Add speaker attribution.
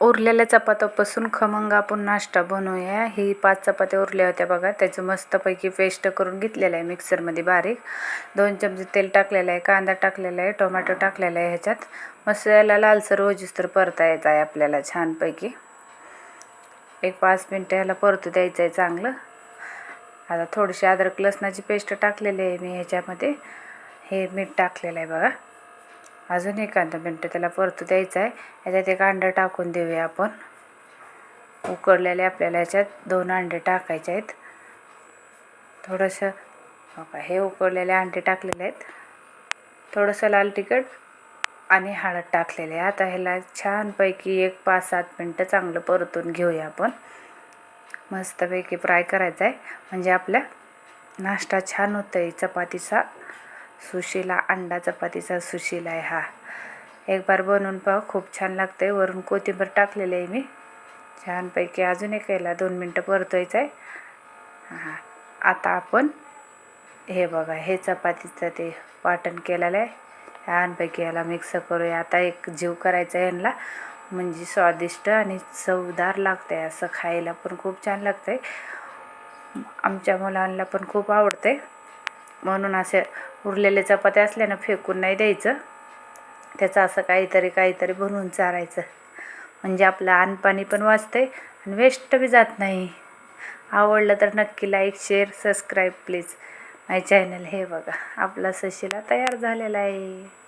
Speaker 1: उरलेल्या चपात्यापासून खमंग आपण नाश्ता बनवूया. ही पाच चपात्या उरल्या होत्या बघा. त्याचं मस्तपैकी पेस्ट करून घेतलेलं आहे मिक्सरमध्ये बारीक. दोन चमचे तेल टाकलेलं आहे कांदा टाकलेला आहे टोमॅटो टाकलेला आहे ह्याच्यात. मस्त याला लालसर तर येत आहे आपल्याला छानपैकी. एक पाच मिनटं ह्याला परतू द्यायचं आहे चांगलं. आता थोडीशी अद्रक लसणाची पेस्ट टाकलेली आहे मी ह्याच्यामध्ये. हे मीठ टाकलेलं आहे बघा. अजून एखादं मिनटं त्याला परतू द्यायचं आहे. ह्याच्यात एक अंडं टाकून देऊया आपण. उकडलेले आपल्याला ह्याच्यात दोन अंडे टाकायचे आहेत. थोडंसं का हे उकडलेले अंडे टाकलेले आहेत. थोडंसं लाल तिखट आणि हळद टाकलेले आहे. आता ह्याला छानपैकी एक पाच सात मिनटं चांगलं परतून घेऊया आपण. मस्तपैकी फ्राय करायचं आहे. म्हणजे आपल्या नाश्ता छान होतं आहे चपातीचा. सुशीला अंडा चपातीचा सुशीला आहे हा. एक बार बनवून पाहू खूप छान लागतं आहे वरून कोथिंबीर टाकलेलं आहे मी. छानपैकी अजून एक याला दोन मिनटं परतवायचं आहे हां आता आपण हे बघा हे चपातीचं ते वाटण केलेलं आहे. छानपैकी याला मिक्स करूया. आता एक जीव करायचा आहे यांना. म्हणजे स्वादिष्ट आणि चवदार लागतं आहे असं खायला पण खूप छान लागतं आहे आमच्या मुलांना पण खूप आवडतं आहे म्हणून असे उरलेले चपात्या असल्या ना फेकून नाही द्यायचं. त्याचं असं काहीतरी काहीतरी बनवून चारायचं. म्हणजे आपलं अन्नपाणी पण वाचतं आहे आणि वेस्ट बी जात नाही. आवडलं तर नक्की like share subscribe please my channel हे बघा. आपला सशीला तयार झालेला आहे.